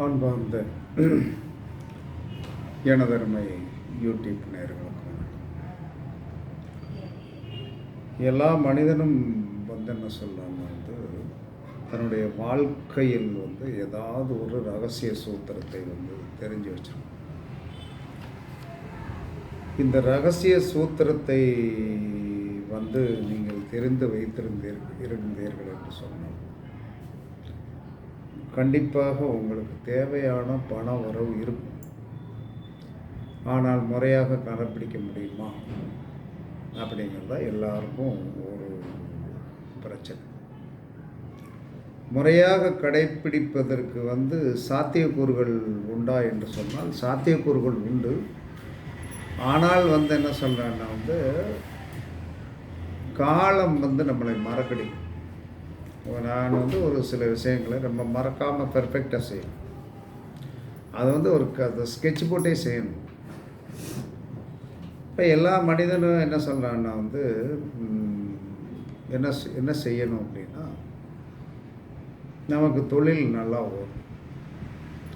அன்பார்ந்த எனதருமை யூடியூப் நேர்களுக்கு எல்லா மனிதனும் வந்து என்ன சொல்லாமல் வந்து தன்னுடைய வாழ்க்கையில் வந்து ஏதாவது ஒரு ரகசிய சூத்திரத்தை வந்து தெரிஞ்சு வச்சிருக்கோம். இந்த ரகசிய சூத்திரத்தை வந்து நீங்கள் தெரிந்து வைத்திருந்தீர்கள் இருந்தீர்கள் என்று சொன்னால் கண்டிப்பாக உங்களுக்கு தேவையான பண வரவு இருக்கும். ஆனால் முறையாக கடைப்பிடிக்க முடியுமா? அப்படிங்கிறதா எல்லாருக்கும் ஒரு பிரச்சனை. முறையாக கடைப்பிடிப்பதற்கு வந்து சாத்தியக்கூறுகள் உண்டா என்று சொன்னால் சாத்தியக்கூறுகள் உண்டு. ஆனால் வந்து என்ன சொல்கிறேன்னா வந்து காலம் வந்து நம்மளை மறக்கடிக்கும். நான் வந்து ஒரு சில விஷயங்களை ரொம்ப மறக்காமல் பெர்ஃபெக்டாக செய்யணும். அது வந்து ஒரு க ஸ்கெட்ச் போட்டே செய்யணும். இப்போ எல்லா மனிதனும் என்ன சொல்கிறான்னா வந்து என்ன என்ன செய்யணும் அப்படின்னா நமக்கு தொழில் நல்லா ஓடும்.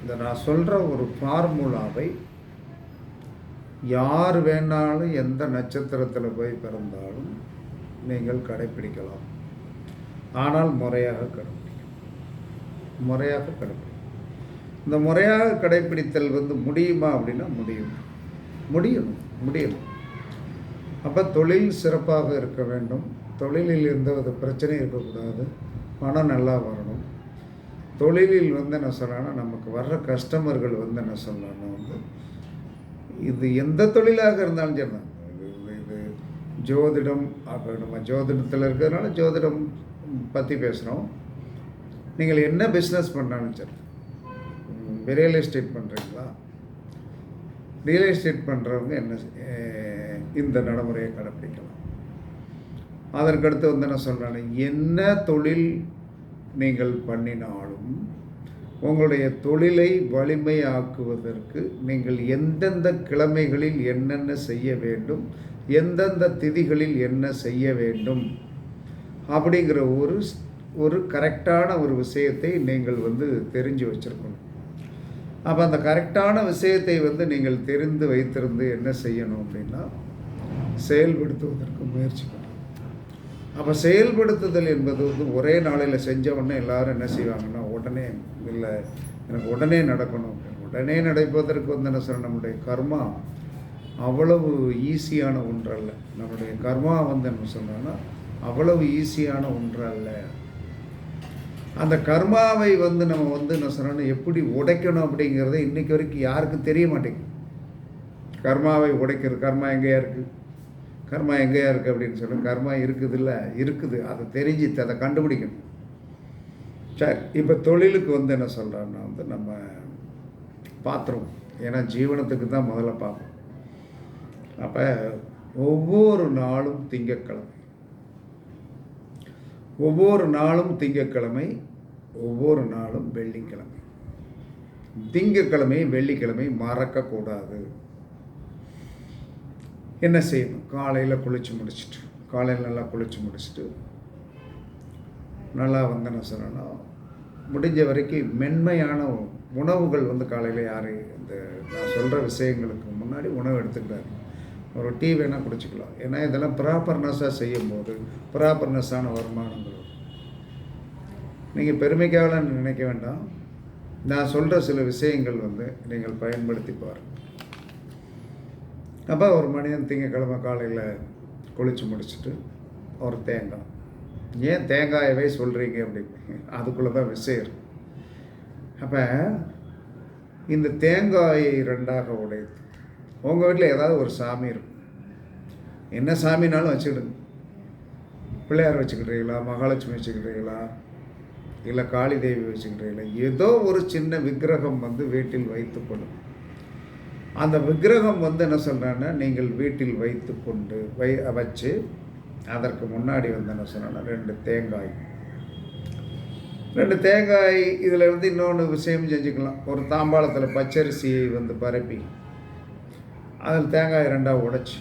இந்த நான் சொல்கிற ஒரு ஃபார்முலாவை யார் வேணாலும் எந்த நட்சத்திரத்தில் போய் பிறந்தாலும் நீங்கள் கடைப்பிடிக்கலாம். ஆனால் முறையாக கடைப்பிடிக்கும். முறையாக கடைப்பிடிக்கும். இந்த முறையாக கடைப்பிடித்தல் வந்து முடியுமா அப்படின்னா முடியும். முடியணும் முடியணும் அப்போ தொழில் சிறப்பாக இருக்க வேண்டும். தொழிலில் எந்த வித பிரச்சனையும் இருக்கக்கூடாது. பணம் நல்லா வரணும். தொழிலில் வந்து என்ன சொல்லலாம்னா நமக்கு வர்ற கஸ்டமர்கள் வந்து என்ன சொல்லலாம்னா வந்து இது எந்த தொழிலாக இருந்தாலும் சரி இது இது- இது ஜோதிடம் அப்போ நம்ம ஜோதிடத்தில் இருக்கிறதுனால ஜோதிடம் பற்றி பேசுகிறோம் நீங்கள் என்ன பிஸ்னஸ் பண்ணாலும் சரி ரியல் எஸ்டேட் பண்ணுறீங்களா ரியல் எஸ்டேட் பண்ணுறவங்க என்ன செய்- இந்த நடைமுறையை கடைப்பிடிக்கலாம். அதற்கடுத்து வந்து நான் சொல்கிறேன் என்ன தொழில் நீங்கள் பண்ணினாலும் உங்களுடைய தொழிலை வலிமையாக்குவதற்கு நீங்கள் எந்தெந்த கிழமைகளில் என்னென்ன செய்ய வேண்டும் எந்தெந்த திதிகளில் என்ன செய்ய வேண்டும் அப்படிங்கிற ஒரு ஒரு கரெக்டான ஒரு விஷயத்தை நீங்கள் வந்து தெரிஞ்சு வச்சுருக்கணும். அப்போ அந்த கரெக்டான விஷயத்தை வந்து நீங்கள் தெரிந்து வைத்திருந்து என்ன செய்யணும் அப்படின்னா செயல்படுத்துவதற்கு முயற்சி பண்ணணும் அப்போ செயல்படுத்துதல் என்பது வந்து ஒரே நாளையில் செஞ்ச உடனே எல்லாரும் என்ன செய்வாங்கன்னா உடனே இல்லை எனக்கு உடனே நடக்கணும் உடனே நடப்பதற்கு வந்து என்ன சொல்ல நம்முடைய கர்மா அவ்வளவு ஈஸியான ஒன்றல்ல. நம்முடைய கர்மா வந்து என்ன சொன்னோன்னா அவ்வளவு ஈஸியான ஒன்றல்ல. அந்த கர்மாவை வந்து நம்ம வந்து என்ன சொன்னோன்னா எப்படி உடைக்கணும் அப்படிங்கிறத இன்றைக்கி வரைக்கும் யாருக்கும் தெரிய மாட்டேங்குது. கர்மாவை உடைக்கிறது கர்மா எங்கேயா இருக்குது கர்மா எங்கேயா இருக்குது அப்படின்னு சொல்லணும். கர்மா இருக்குதுல்ல இருக்குது. அதை தெரிஞ்சு அதை கண்டுபிடிக்கணும். சரி இப்போ தொழிலுக்கு வந்து என்ன சொல்கிறான்னா வந்து நம்ம பாத்திரம். ஏன்னா ஜீவனத்துக்கு தான் முதல்ல பார்ப்போம். அப்போ ஒவ்வொரு நாளும் திங்கக்கிழமை ஒவ்வொரு நாளும் திங்கட்கிழமை ஒவ்வொரு நாளும் வெள்ளிக்கிழமை. திங்கக்கிழமை வெள்ளிக்கிழமை மறக்கக்கூடாது. என்ன செய்யணும்? காலையில் குளித்து முடிச்சுட்டு காலையில் நல்லா குளித்து முடிச்சுட்டு நல்லா வந்து என்ன முடிஞ்ச வரைக்கும் மென்மையான உணவுகள் வந்து காலையில் யார் இந்த நான் சொல்கிற விஷயங்களுக்கு முன்னாடி உணவு எடுத்துக்கிட்டாரு. ஒரு டீ வேணால் குடிச்சிக்கலாம். ஏன்னா இதெல்லாம் ப்ராப்பர்னஸாக செய்யும்போது ப்ராப்பர்னஸான வருமானங்கள் வரும். நீங்கள் பெருமைக்காக நினைக்க வேண்டாம். நான் சொல்கிற சில விஷயங்கள் வந்து நீங்கள் பயன்படுத்தி பாருங்கள் அப்போ ஒரு மனிதன் திங்கக்கிழமை காலையில் குளித்து முடிச்சுட்டு ஒரு தேங்காய். ஏன் தேங்காயவே சொல்கிறீங்க அப்படின்னு அதுக்குள்ளே தான் விஷயம் இருக்கு அப்போ இந்த தேங்காயை ரெண்டாக உடைத்து உங்கள் வீட்டில் ஏதாவது ஒரு சாமி இருக்கும். என்ன சாமினாலும் வச்சுக்கிடுங்க. பிள்ளையார் வச்சுக்கிட்டீங்களா மகாலட்சுமி வச்சுக்கிட்டீங்களா இல்லை காளி தேவி வச்சுக்கிட்டீங்களா ஏதோ ஒரு சின்ன விக்கிரகம் வந்து வீட்டில் வைத்துக்கொள்ளும். அந்த விக்கிரகம் வந்து என்ன சொல்கிறேன்னா நீங்கள் வீட்டில் வைத்து கொண்டு வை வச்சு அதற்கு முன்னாடி வந்து என்ன சொன்னேன்னா ரெண்டு தேங்காய். ரெண்டு தேங்காய் இதில் வந்து இன்னொன்று விஷயம் செஞ்சுக்கலாம். ஒரு தாம்பாளத்தில் பச்சரிசியை வந்து பரப்பி அதில் தேங்காய் ரெண்டாக உடைச்சி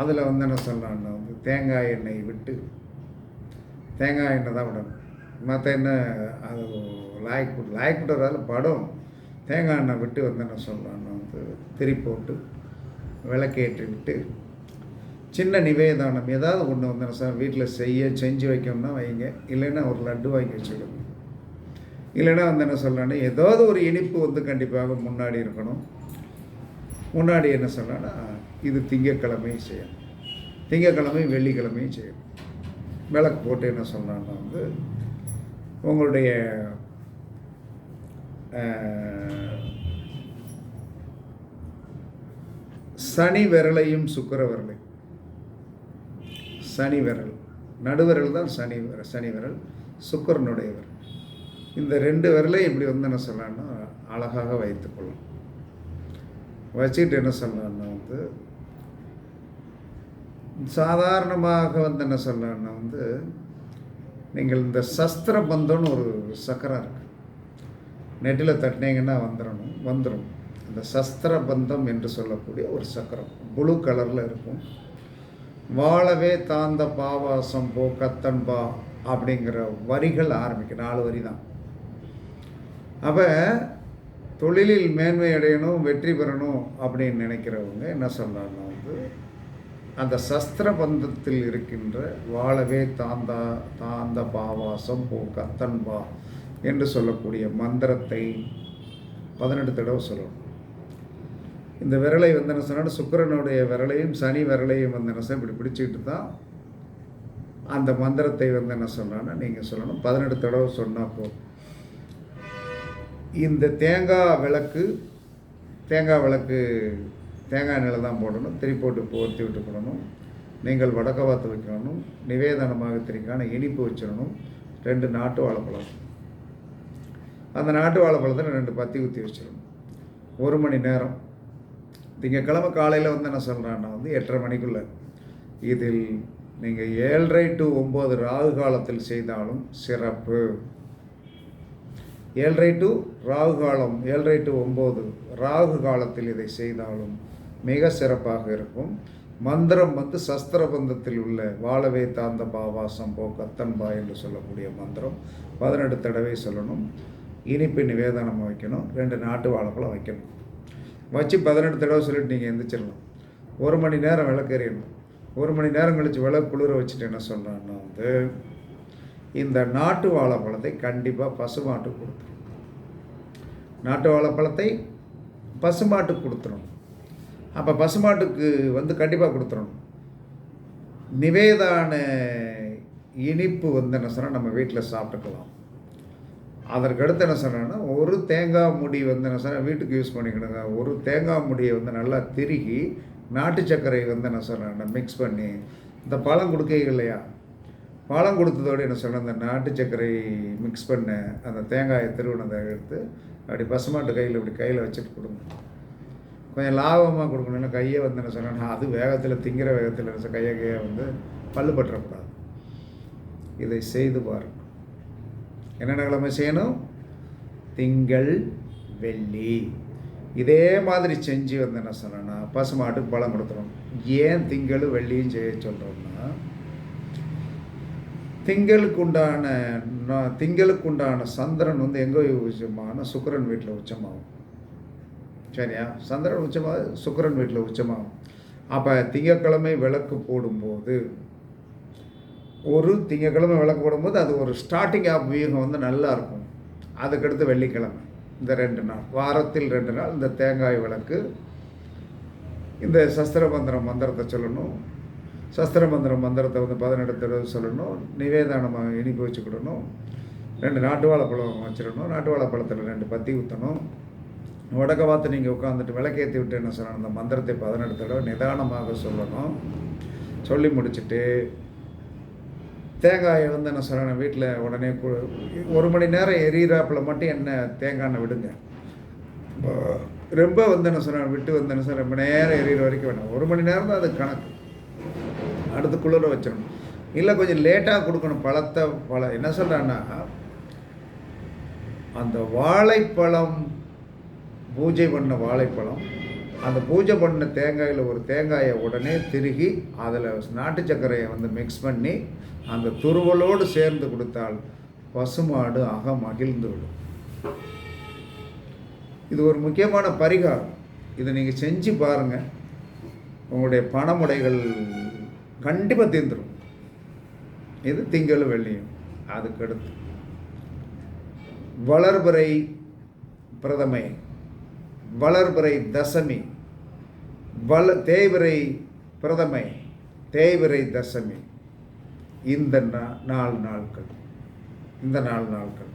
அதில் வந்து என்ன சொல்லலாம்னா வந்து தேங்காய் எண்ணெய் விட்டு தேங்காய் எண்ணெய் தான் விடணும். மற்ற எண்ணெய் அது லாய்க்கு லாய்க்கு விடுறதால படம். தேங்காய் எண்ணெய் விட்டு வந்து என்ன சொல்லலாம்னா வந்து திரி போட்டு விளக்கேற்றி விட்டு சின்ன நிவேதானம் ஏதாவது ஒன்று வந்து என்ன சார் வீட்டில் செய்ய செஞ்சு வைக்கணும்னா வைங்க. இல்லைன்னா ஒரு லட்டு வாங்கி வச்சுக்கணும். இல்லைன்னா வந்து என்ன சொல்லலாம்னா ஏதாவது ஒரு இனிப்பு வந்து கண்டிப்பாக முன்னாடி இருக்கணும். முன்னாடி என்ன சொல்லலாம்னா இது திங்கக்கிழமையும் செய்யணும். திங்கக்கிழமையும் வெள்ளிக்கிழமையும் செய்யணும். விளக்கு போட்டு என்ன சொல்லலாம்னா வந்து உங்களுடைய சனி விரலையும் சுக்கிர விரலையும் சனி விரல். நடுவிரல் தான் சனி விரல் சனி விரல் சுக்கரனுடைய விரல். இந்த ரெண்டு விரலையும் இப்படி வந்து என்ன சொல்லலாம்னா அழகாக வைத்துக்கொள்ளும் வச்சுக்கிட்டு என்ன சொல்லலாம்னா வந்து சாதாரணமாக வந்து என்ன சொல்லலாம்னா வந்து நீங்கள் இந்த சஸ்திர பந்தம்னு ஒரு சக்கரம் இருக்குது நெட்டில் தட்டினீங்கன்னா வந்துடணும் வந்துடும் இந்த சஸ்திர பந்தம் என்று சொல்லக்கூடிய ஒரு சக்கரம். ப்ளூ கலரில் இருக்கும். வாழவே தாந்த பாவாசம் போ கத்தன் பா அப்படிங்கிற வரிகள் ஆரம்பிக்கும். நாலு வரி தான் அப்போ தொழிலில் மேன்மை அடையணும் வெற்றி பெறணும் அப்படின்னு நினைக்கிறவங்க என்ன சொல்கிறாங்கன்னா வந்து அந்த சஸ்திர பந்தத்தில் இருக்கின்ற வாழவே தாந்தா தாந்த பாவாசம் போ கத்தன் பா என்று சொல்லக்கூடிய மந்திரத்தை பதினெட்டு தடவை சொல்லணும். இந்த விரலை வந்து என்ன சொன்னால் சுக்கிரனுடைய விரலையும் சனி விரலையும் வந்து என்ன இப்படி பிடிச்சிக்கிட்டு தான் அந்த மந்திரத்தை வந்து என்ன சொன்னான்னா நீங்கள் சொல்லணும். பதினெட்டு தடவை சொன்னால் போதும். இந்த தேங்காய் விளக்கு தேங்காய் விளக்கு தேங்காய் நிலை தான் போடணும். திரி போட்டு போர்த்தி விட்டு போடணும். நீங்கள் வடக்க வாத்து வைக்கணும். நிவேதனமாக திரிக்கான இனிப்பு வச்சிடணும். ரெண்டு நாட்டு வாழைப்பழம். அந்த நாட்டு வாழைப்பழத்தில் ரெண்டு பத்தி ஊற்றி வச்சிடணும். ஒரு மணி நேரம். திங்கக்கிழமை காலையில் வந்து என்ன சொல்கிறான்னா வந்து எட்டரை மணிக்குள்ளே. இதில் நீங்கள் ஏழரை டு ஒம்பது ராகு காலத்தில் செய்தாலும் சிறப்பு. ஏழரை டு ராகு காலம் ஏழரை டு ஒம்பது ராகு காலத்தில் இதை செய்தாலும் மிக சிறப்பாக இருக்கும். மந்திரம் வந்து சஸ்திர பந்தத்தில் உள்ள வாழவே தாந்த பாவாசம் போ கத்தன்பா என்று சொல்லக்கூடிய மந்திரம் பதினெட்டு தடவை சொல்லணும். இனிப்பு நிவேதனம் வைக்கணும். ரெண்டு நாட்டு வாழைப்பழம் வைக்கணும். வச்சு பதினெட்டு தடவை சொல்லிட்டு நீங்கள் எந்திரிச்சிடலாம் ஒரு மணி நேரம் விளக்கெறியணும். ஒரு மணி நேரம் கழித்து விளக்கு குளிர வச்சுட்டு என்ன சொல்கிறான்னா வந்து இந்த நாட்டு வாழைப்பழத்தை கண்டிப்பாக பசுமாட்டுக்கு கொடுத்துரும். நாட்டு வாழைப்பழத்தை பசுமாட்டுக்கு கொடுத்துரும். அப்போ பசுமாட்டுக்கு வந்து கண்டிப்பாக கொடுத்துடணும் நிவேதான இனிப்பு வந்து என்ன சொன்னால் நம்ம வீட்டில் சாப்பிட்டுக்கலாம். அதற்கு அடுத்து என்ன சொன்னேன்னா ஒரு தேங்காய் முடி வந்து என்ன சொன்னால் வீட்டுக்கு யூஸ் பண்ணிக்கிடுங்க. ஒரு தேங்காய் முடியை வந்து நல்லா திருகி நாட்டு சர்க்கரை வந்து என்ன சொன்னேன் மிக்ஸ் பண்ணி இந்த பழம் கொடுக்கீங்க இல்லையா? பழம் கொடுத்ததோடு என்ன சொன்னேன் அந்த நாட்டு சர்க்கரை மிக்ஸ் பண்ண அந்த தேங்காயை திருவினதை எடுத்து அப்படி பசுமாட்டு கையில் இப்படி கையில் வச்சுட்டு கொடுங்க. கொஞ்சம் லாபமாக கொடுக்கணும். கையை வந்து என்ன சொன்னேன்னா அது வேகத்தில் திங்கிற வேகத்தில் என்ன கையை கையை வந்து பல்லு பற்றக்கூடாது இதை செய்து பாருங்கள் என்னென்ன கிழமை செய்யணும்? திங்கள் வெள்ளி. இதே மாதிரி செஞ்சு வந்து என்ன சொன்னேன்னா பசுமாட்டுக்கு பழம் கொடுத்துரும் ஏன் திங்கள் வெள்ளியும் செய்ய சொல்கிறோம் திங்களுக்கு உண்டான திங்களுக்கு உண்டான சந்திரன் வந்து எங்கே உச்சமான சுக்கிரன் வீட்டில் உச்சமாகும். சரியா? சந்திரன் உச்சமாக சுக்கரன் வீட்டில் உச்சமாகும். அப்போ திங்கக்கிழமை விளக்கு போடும்போது ஒரு திங்கக்கிழமை விளக்கு போடும்போது அது ஒரு ஸ்டார்டிங் ஆஃப் வியூகம் வந்து நல்லா இருக்கும். அதுக்கடுத்து வெள்ளிக்கிழமை இந்த ரெண்டு நாள். வாரத்தில் ரெண்டு நாள் இந்த தேங்காய் விளக்கு இந்த சஸ்திர மந்திரம் மந்திரத்தை சொல்லணும். சஸ்திர மந்திரம் மந்திரத்தை வந்து பதினெட்டு தடவை சொல்லணும் நிவேதானமாக இனிப்பு வச்சுக்கிடணும் ரெண்டு நாட்டு வாழைப்பழம் வச்சிடணும் நாட்டு வாழைப்பழத்தில் ரெண்டு பத்தி ஊற்றணும் வடக்க பார்த்து நீங்கள் உட்காந்துட்டு விளக்கேற்றி விட்டு என்ன சொல்லணும் அந்த மந்திரத்தை பதினெட்டு தடவை நிதானமாக சொல்லணும். சொல்லி முடிச்சுட்டு தேங்காயை வந்து என்ன சொல்லணும் வீட்டில் உடனே ஒரு மணி நேரம் எரியிறாப்பில் மட்டும் என்ன தேங்காய் எண்ணெய் விடுங்க. ரொம்ப வந்து என்ன சொன்ன விட்டு வந்து என்ன சொல்ல ரொம்ப நேரம் எரியிற வரைக்கும் வேணும். ஒரு மணி நேரம் தான் அது கணக்கு. அடுத்து குளிர வச்சிடணும் இல்லை கொஞ்சம் லேட்டாக கொடுக்கணும். பழத்தை பழம் என்ன சொல்கிறேன்னா அந்த வாழைப்பழம் பூஜை பண்ண வாழைப்பழம் அந்த பூஜை பண்ண தேங்காயில் ஒரு தேங்காயை உடனே திருகி அதில் நாட்டு சர்க்கரையை வந்து மிக்ஸ் பண்ணி அந்த துருவலோடு சேர்ந்து கொடுத்தால் பசுமாடு அக மகிழ்ந்து விடும். இது ஒரு முக்கியமான பரிகாரம். இதை நீங்கள் செஞ்சு பாருங்கள் உங்களுடைய பணமுடைகள் கண்டிப்பாக தீர்ந்துடும் இது திங்கள் வெள்ளியும். அதுக்கடுத்து. வளர்பிறை பிரதமை வளர்பிறை தசமி வள தேய்பிறை பிரதமை தேய்பிறை தசமி. இந்த நா- நாலு நாட்கள். இந்த நாலு நாட்கள்.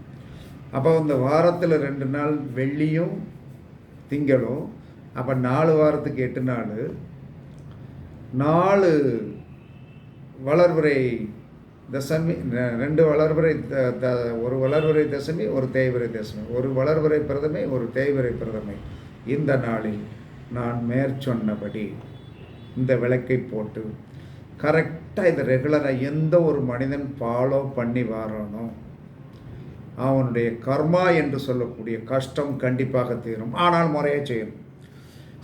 அப்போ இந்த வாரத்தில் ரெண்டு நாள் வெள்ளியும் திங்களும் அப்போ நாலு வாரத்துக்கு எட்டு நாள் நாலு வளர்பிறை தசமி ரெண்டு வளர்பிறை த- த- ஒரு வளர்பிறை தசமி ஒரு தேய்பிறை தசமி. ஒரு வளர்பிறை பிரதமை ஒரு தேய்பிறை பிரதமை. இந்த நாளில் நான் மேற்சொன்னபடி இந்த விளக்கை போட்டு கரெக்டாக இதை ரெகுலராக எந்த ஒரு மனிதன் ஃபாலோ பண்ணி வரானோ அவனுடைய கர்மா என்று சொல்லக்கூடிய கஷ்டம் கண்டிப்பாக தீரும். ஆனால் முறையாக செய்யணும்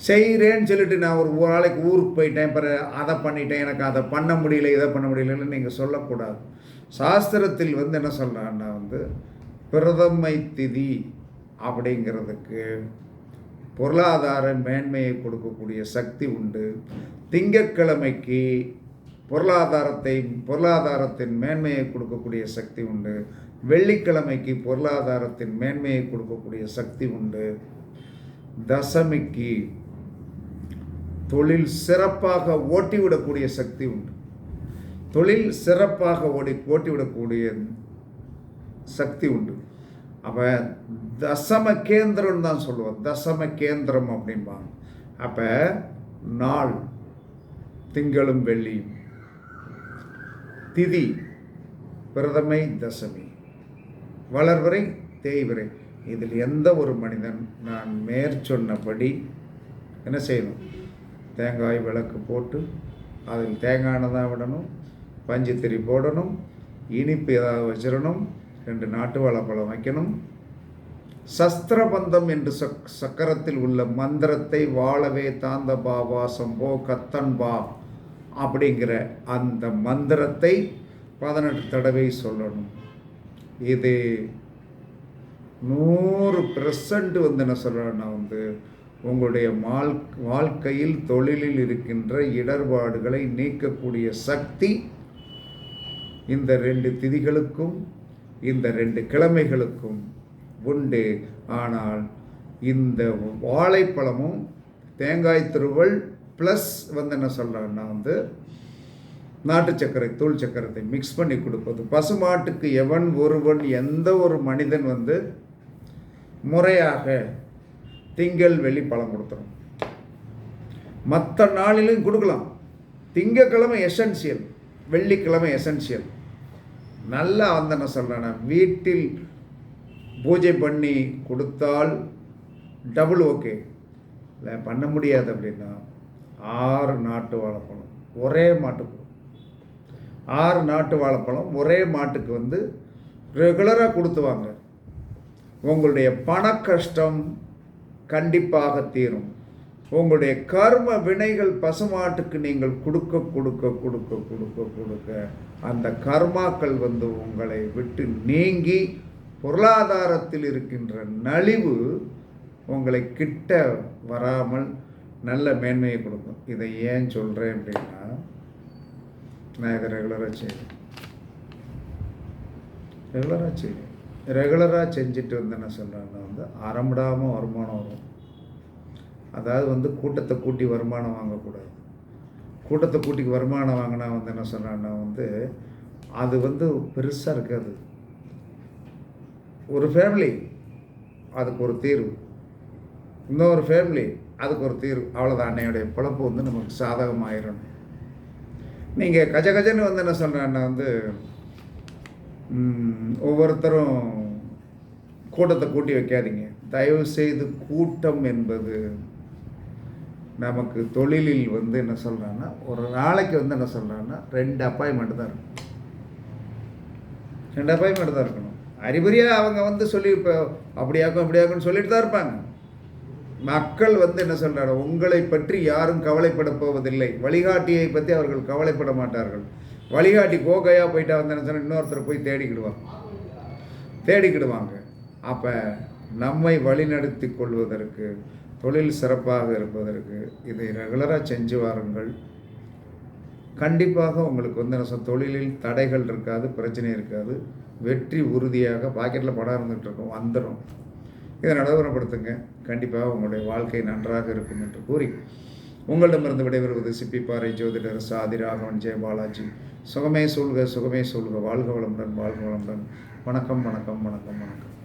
செய்கிறேன்னு சொல்லிட்டு நான் ஒரு ஒரு நாளைக்கு ஊருக்கு போயிட்டேன் பிற அதை பண்ணிட்டேன் எனக்கு அதை பண்ண முடியல இதை பண்ண முடியலன்னு நீங்கள் சொல்லக்கூடாது. சாஸ்திரத்தில் வந்து என்ன சொல்கிறான்னா வந்து பிரதமை திதி அப்படிங்கிறதுக்கு பொருளாதார மேன்மையை கொடுக்கக்கூடிய சக்தி உண்டு. திங்கக்கிழமைக்கு பொருளாதாரத்தை பொருளாதாரத்தின் மேன்மையை கொடுக்கக்கூடிய சக்தி உண்டு. வெள்ளிக்கிழமைக்கு பொருளாதாரத்தின் மேன்மையை கொடுக்கக்கூடிய சக்தி உண்டு. தசமிக்கு தொழில் சிறப்பாக ஓட்டிவிடக்கூடிய சக்தி உண்டு. தொழில் சிறப்பாக ஓடி ஓட்டிவிடக்கூடிய சக்தி உண்டு. அப்போ தசம கேந்திரம் தான் சொல்லுவோம். தசம கேந்திரம் அப்படிம்பாங்க. அப்போ நாள் திங்களும் வெள்ளியும். திதி பிரதமை தசமி. வளர்வரை தேய்வரை. இதில் எந்த ஒரு மனிதன் நான் மேற்சொன்னபடி என்ன செய்யணும்? தேங்காய் விளக்கு போட்டு அதில் தேங்காய் தான் விடணும் பஞ்சுத்திரி போடணும் இனிப்பு ஏதாவது வச்சிடணும் ரெண்டு நாட்டு வாழைப்பழம் வைக்கணும். சஸ்திரபந்தம் என்று சக் சக்கரத்தில் உள்ள மந்திரத்தை வாழவே தாந்த பாபா சம்போ கத்தன்பா அப்படிங்கிற அந்த மந்திரத்தை பதினெட்டு தடவை சொல்லணும். இது நூறு பெர்சன்ட் வந்து என்ன சொல்கிறேன்னா வந்து உங்களுடைய மால் வாழ்க்கையில் தொழிலில் இருக்கின்ற இடர்பாடுகளை நீக்கக்கூடிய சக்தி இந்த ரெண்டு திதிகளுக்கும் இந்த ரெண்டு கிழமைகளுக்கும் உண்டு. ஆனால் இந்த வாழைப்பழமும் தேங்காய் திருவள் ப்ளஸ் வந்து என்ன சொல்கிறேன்னா வந்து நாட்டு சர்க்கரை தூள் சக்கரத்தை மிக்ஸ் பண்ணி கொடுப்பது. பசுமாட்டுக்கு எவன் ஒருவன் எந்த ஒரு மனிதன் வந்து முறையாக திங்கள் வெள்ளி பழம் கொடுத்துரும். மற்ற நாளிலும் கொடுக்கலாம். திங்கக்கிழமை எசென்சியல் வெள்ளிக்கிழமை எசென்சியல் நல்லா வந்து சொல்கிறேன் வீட்டில் பூஜை பண்ணி கொடுத்தால் டபுள் ஓகே இல்லை பண்ண முடியாது அப்படின்னா ஆறு நாட்டு வாழைப்பழம் ஒரே மாட்டுக்கு ஆறு நாட்டு வாழைப்பழம் ஒரே மாட்டுக்கு வந்து ரெகுலராக கொடுத்துவாங்க உங்களுடைய பண கஷ்டம் கண்டிப்பாக தீரும் உங்களுடைய கர்ம வினைகள் பசுமாட்டுக்கு நீங்கள் கொடுக்க கொடுக்க கொடுக்க கொடுக்க கொடுக்க அந்த கர்மாக்கள் வந்து உங்களை விட்டு நீங்கி பொருளாதாரத்தில் இருக்கின்ற நலிவு உங்களை கிட்ட வராமல் நல்ல மேன்மையை கொடுக்கும். இதை ஏன் சொல்கிறேன் அப்படின்னா நான் இதை ரெகுலராக செய்வேன் ரெகுலராக செய்வேன் ரெகுலராக செஞ்சுட்டு வந்து என்ன சொல்கிறேன்னா வந்து அறமிடாமல் வருமானம் வரும். அதாவது வந்து கூட்டத்தை கூட்டி வருமானம் வாங்கக்கூடாது. கூட்டத்தை கூட்டி வருமானம் வாங்கினா வந்து என்ன சொன்னான்னா வந்து அது வந்து பெருசாக இருக்காது. ஒரு ஃபேமிலி அதுக்கு ஒரு தீர்வு. இன்னொரு ஃபேமிலி அதுக்கு ஒரு தீர்வு. அவ்வளோதான் அன்னையுடைய பிழப்பு வந்து நமக்கு சாதகமாயிரும். நீங்கள் கஜ கஜன்னு வந்து என்ன சொல்கிறேன்னா வந்து ஒவ்வொருத்தரும் கூட்டத்தை கூட்டி வைக்காதீங்க. தயவு செய்து கூட்டம் என்பது நமக்கு தொழிலில் வந்து என்ன சொல்கிறான்னா ஒரு நாளைக்கு வந்து என்ன சொல்கிறான்னா ரெண்டு அப்பாயின்மெண்ட் தான் இருக்கும் ரெண்டு அப்பாயின்மெண்ட் தான் இருக்கணும். அறிகுறியாக அவங்க வந்து சொல்லி இப்போ அப்படியாக்கும் இப்படியாக்கும்னு சொல்லிட்டு தான் இருப்பாங்க. மக்கள் வந்து என்ன சொல்றாங்க உங்களை பற்றி யாரும் கவலைப்பட போவதில்லை. வழிகாட்டியை பற்றி அவர்கள் கவலைப்பட மாட்டார்கள். வழிகாட்டி கோகையாக போயிட்டா வந்து என்ன சொன்னால் இன்னொருத்தர் போய் தேடிக்கிடுவாங்க. தேடிக்கிடுவாங்க. அப்போ நம்மை வழிநடத்தி கொள்வதற்கு தொழில் சிறப்பாக இருப்பதற்கு இதை ரெகுலராக செஞ்சு வாருங்கள். கண்டிப்பாக உங்களுக்கு வந்து என்ன தொழிலில் தடைகள் இருக்காது பிரச்சனை இருக்காது. வெற்றி உறுதியாக பாக்கெட்டில் படம் இருந்துகிட்டு இருக்கும் வந்துடும் இதை நடைமுறைப்படுத்துங்க. கண்டிப்பாக உங்களுடைய வாழ்க்கை நன்றாக இருக்கும் என்று கூறி உங்களிடமிருந்து விடைபெறுவது சிப்பிப்பாறை ஜோதிடர் சாதி ராகவன் ஜெயபாலாஜி சுகமே சொல்க சுகமே சொல்க வாழ்க வளமுடன் வாழ்க வளமுடன். வணக்கம் வணக்கம் வணக்கம் வணக்கம்.